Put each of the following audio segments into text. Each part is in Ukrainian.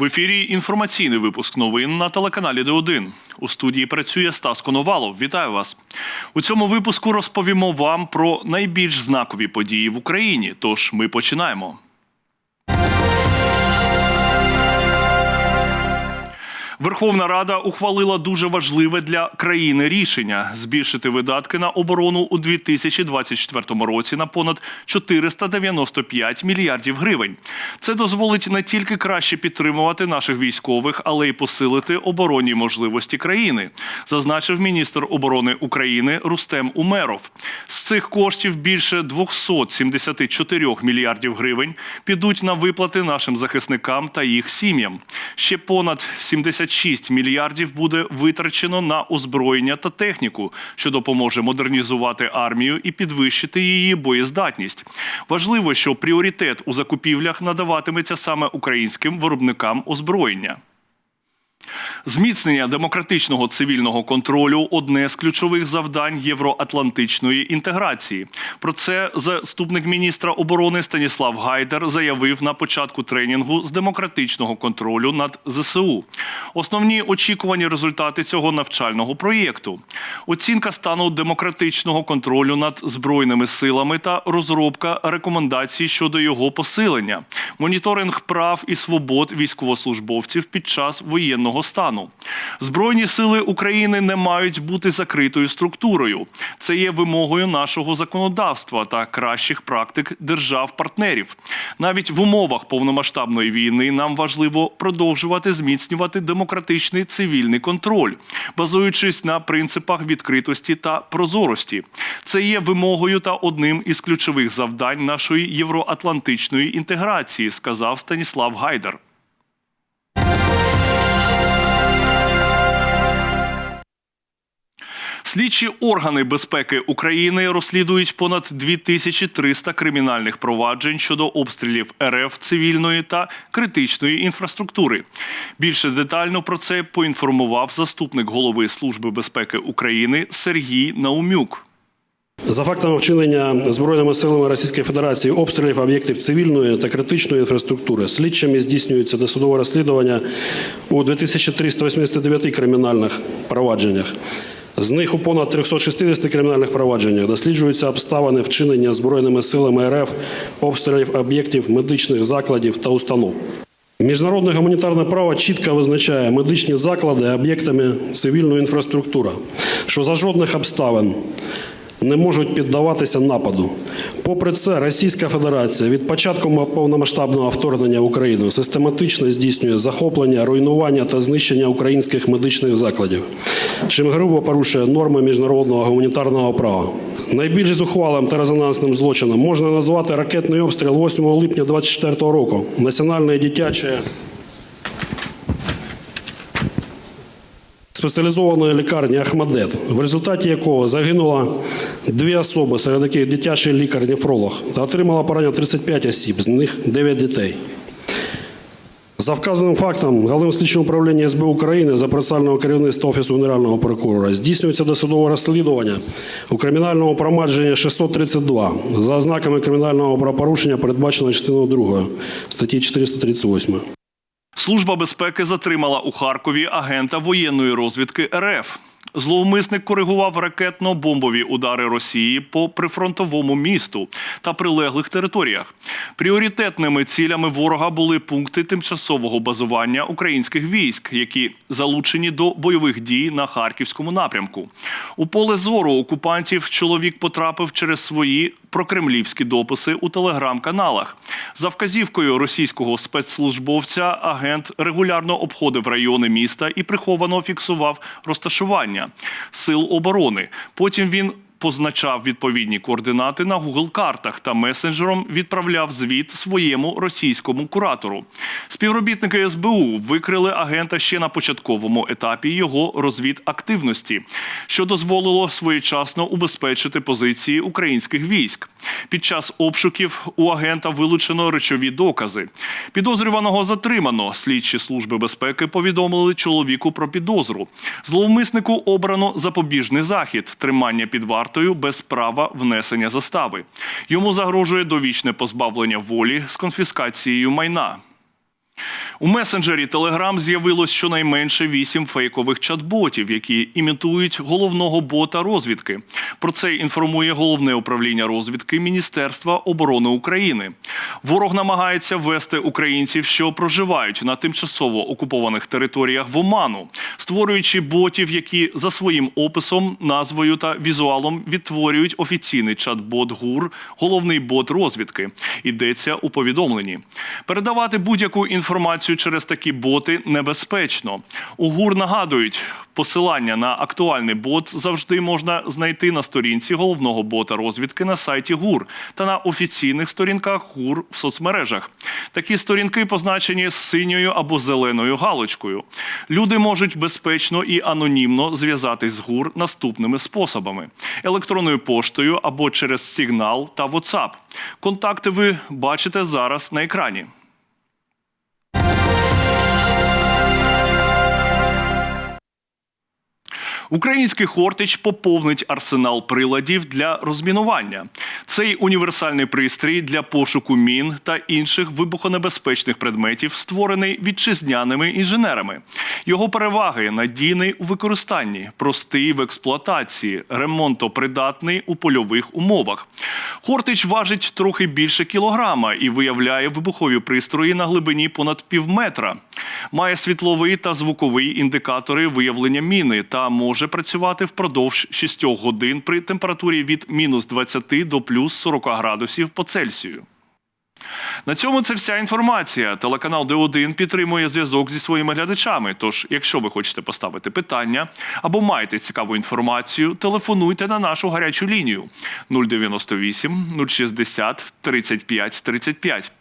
В ефірі інформаційний випуск новин на телеканалі Д1. У студії працює Стас Коновалов. Вітаю вас. У цьому випуску розповімо вам про найбільш знакові події в Україні. Тож ми починаємо. Верховна Рада ухвалила дуже важливе для країни рішення збільшити видатки на оборону у 2024 році на понад 495 мільярдів гривень. Це дозволить не тільки краще підтримувати наших військових, але й посилити оборонні можливості країни, зазначив міністр оборони України Рустем Умеров. З цих коштів більше 274 мільярдів гривень підуть на виплати нашим захисникам та їх сім'ям. Ще понад 76 мільярдів буде витрачено на озброєння та техніку, що допоможе модернізувати армію і підвищити її боєздатність. Важливо, що пріоритет у закупівлях надаватиметься саме українським виробникам озброєння. Зміцнення демократичного цивільного контролю одне з ключових завдань євроатлантичної інтеграції. Про це заступник міністра оборони Станіслав Гайдер заявив на початку тренінгу з демократичного контролю над ЗСУ. Основні очікувані результати цього навчального проєкту: оцінка стану демократичного контролю над збройними силами та розробка рекомендацій щодо його посилення, моніторинг прав і свобод військовослужбовців під час воєнного стану. Збройні сили України не мають бути закритою структурою. Це є вимогою нашого законодавства та кращих практик держав-партнерів. Навіть в умовах повномасштабної війни нам важливо продовжувати зміцнювати демократичний цивільний контроль, базуючись на принципах відкритості та прозорості. Це є вимогою та одним із ключових завдань нашої євроатлантичної інтеграції, сказав Станіслав Гайдер. Слідчі органи безпеки України розслідують понад 2300 кримінальних проваджень щодо обстрілів РФ цивільної та критичної інфраструктури. Більше детально про це поінформував заступник голови Служби безпеки України Сергій Наумюк. За фактами вчинення збройними силами Російської Федерації обстрілів об'єктів цивільної та критичної інфраструктури слідчими здійснюється досудове розслідування у 2389 кримінальних провадженнях. З них у понад 360 кримінальних провадженнях досліджуються обставини вчинення збройними силами РФ обстрілів об'єктів медичних закладів та установ. Міжнародне гуманітарне право чітко визначає медичні заклади об'єктами цивільної інфраструктури, що за жодних обставин не можуть піддаватися нападу. Попри це, Російська Федерація від початку повномасштабного вторгнення в Україну систематично здійснює захоплення, руйнування та знищення українських медичних закладів, чим грубо порушує норми міжнародного гуманітарного права. Найбільш зухвалим та резонансним злочином можна назвати ракетний обстріл 8 липня 2024 року Національної дитячої спеціалізованої лікарні Ахмадет, в результаті якого загинуло дві особи, серед яких дитячий лікар-нефролог, та отримало поранення 35 осіб, з них 9 дітей. За вказаним фактом, головним слідчим управління СБУ України за процесуального керівництва Офісу Генерального прокурора здійснюється досудове розслідування у кримінальному промадженні 632 за ознаками кримінального правопорушення, передбаченого частиною 2 статті 438. Служба безпеки затримала у Харкові агента воєнної розвідки РФ. Зловмисник коригував ракетно-бомбові удари Росії по прифронтовому місту та прилеглих територіях. Пріоритетними цілями ворога були пункти тимчасового базування українських військ, які залучені до бойових дій на харківському напрямку. У поле зору окупантів чоловік потрапив через свої прокремлівські дописи у телеграм-каналах. За вказівкою російського спецслужбовця агент регулярно обходив райони міста і приховано фіксував розташування сил оборони. Потім він позначав відповідні координати на Google картах та месенджером відправляв звіт своєму російському куратору. Співробітники СБУ викрили агента ще на початковому етапі його розвідактивності, що дозволило своєчасно убезпечити позиції українських військ. Під час обшуків у агента вилучено речові докази. Підозрюваного затримано. Слідчі служби безпеки повідомили чоловіку про підозру. Зловмиснику обрано запобіжний захід, тримання під вартою без права внесення застави. Йому загрожує довічне позбавлення волі з конфіскацією майна. У месенджері Telegram з'явилось щонайменше вісім фейкових чат-ботів, які імітують головного бота розвідки. Про це інформує головне управління розвідки Міністерства оборони України. Ворог намагається ввести українців, що проживають на тимчасово окупованих територіях в оману, створюючи ботів, які за своїм описом, назвою та візуалом відтворюють офіційний чат-бот ГУР, головний бот розвідки. Йдеться у повідомленні. Передавати будь-яку інформацію через такі боти небезпечно. У ГУР нагадують, посилання на актуальний бот завжди можна знайти на сторінці головного бота розвідки на сайті ГУР та на офіційних сторінках ГУР в соцмережах. Такі сторінки позначені синьою або зеленою галочкою. Люди можуть безпечно і анонімно зв'язатись з ГУР наступними способами: електронною поштою або через сигнал та WhatsApp. Контакти ви бачите зараз на екрані. Український Хортич поповнить арсенал приладів для розмінування. Цей універсальний пристрій для пошуку мін та інших вибухонебезпечних предметів створений вітчизняними інженерами. Його переваги надійний у використанні, простий в експлуатації, ремонтопридатний у польових умовах. Хортич важить трохи більше кілограма і виявляє вибухові пристрої на глибині понад півметра. Має світловий та звуковий індикатори виявлення міни та може працювати впродовж 6 годин при температурі від мінус 20 до плюс 40 градусів по Цельсію. На цьому це вся інформація. Телеканал Д1 підтримує зв'язок зі своїми глядачами. Тож, якщо ви хочете поставити питання або маєте цікаву інформацію, телефонуйте на нашу гарячу лінію 098 060 35 35.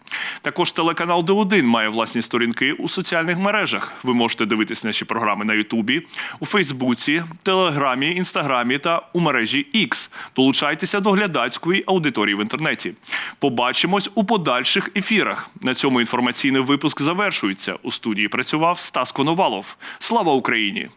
Також телеканал Д1 має власні сторінки у соціальних мережах. Ви можете дивитись наші програми на Ютубі, у Фейсбуці, Телеграмі, Інстаграмі та у мережі X. Долучайтеся до глядацької аудиторії в інтернеті. Побачимось у подальших ефірах. На цьому інформаційний випуск завершується. У студії працював Стас Коновалов. Слава Україні!